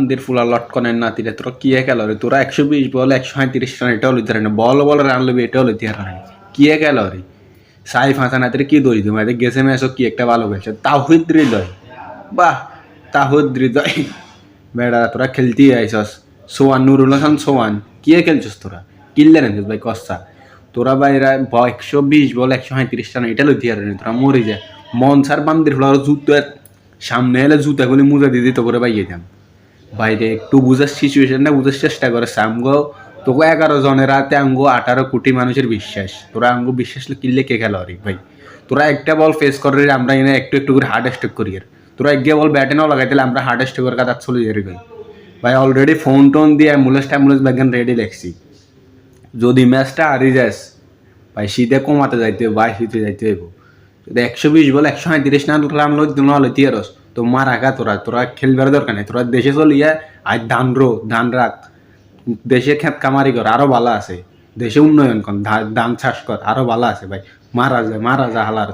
মন্দির ফুলা লটকনের তোরা কি রে? তোরা একশো বিশ বল, একশো রান লইতে পারে না বল বল রান লবি এটাও লইতে পারে না কি গেল রে? হাসান হাতের কি এদের গেছে কি একটা ভালো খেলছে। হৃদয় বাহ হৃদয় বেড়া, তোরা খেলতেই আইসস সোয়ান নুরুল হাসান সোয়ান কি খেলছিস তোরা? কিনলে না ভাই কস্তা তোরা বাইরা একশো বিশ বল, একশো সাঁত্রিশ রান, এটা পারে না তোরা মরে যায় মন সার বান্দির ফুলার জুতো সামনে এলে জুতা গুলি মুজা দিয়ে দিত করে বাইয়ে যাম বাইরে একটু বুঝার সিচুয়েশনটা বুঝার চেষ্টা করে। সামগো তোকে এগারো জনের রাতে আঙ্গো, আঠারো কোটি মানুষের বিশ্বাস। তোরা আঙ্গো বিশ্বাস কিনলে কে খেলো রে ভাই? তোরা একটা বল ফেস করে রে, আমরা এনে একটু একটু করে হার্ড স্টেক করি আর তোরা এক বল ব্যাটে নাও লাগাই আমরা হার্ড স্টেকের কাজ চলে যাই ভাই। ভাই অলরেডি ফোন টোন দিয়ে অ্যাম্বুলেন্স ট্যাম্বুলেন্স ব্যাগান রেডি লেখছি যদি ম্যাচটা হারি যাস, ভাই শীতে কমাতে যাইতে ভাই শীতে যাইতে যদি একশো বিশ বল একশো সাঁত্রিশ না রান রান লই নহলে তিয়ারস তো মার আগা তোরা তোরা খেলবার দরকার নেই, তোরা দেশে চলিয়া আজ ধান রো, ধান রাখ। দেশে খেত কামারি কর, আরও ভালো আছে। দেশে উন্নয়ন কর, ধান চাষ কর, আরও ভালো আছে ভাই। মারা যা মারা যা হালার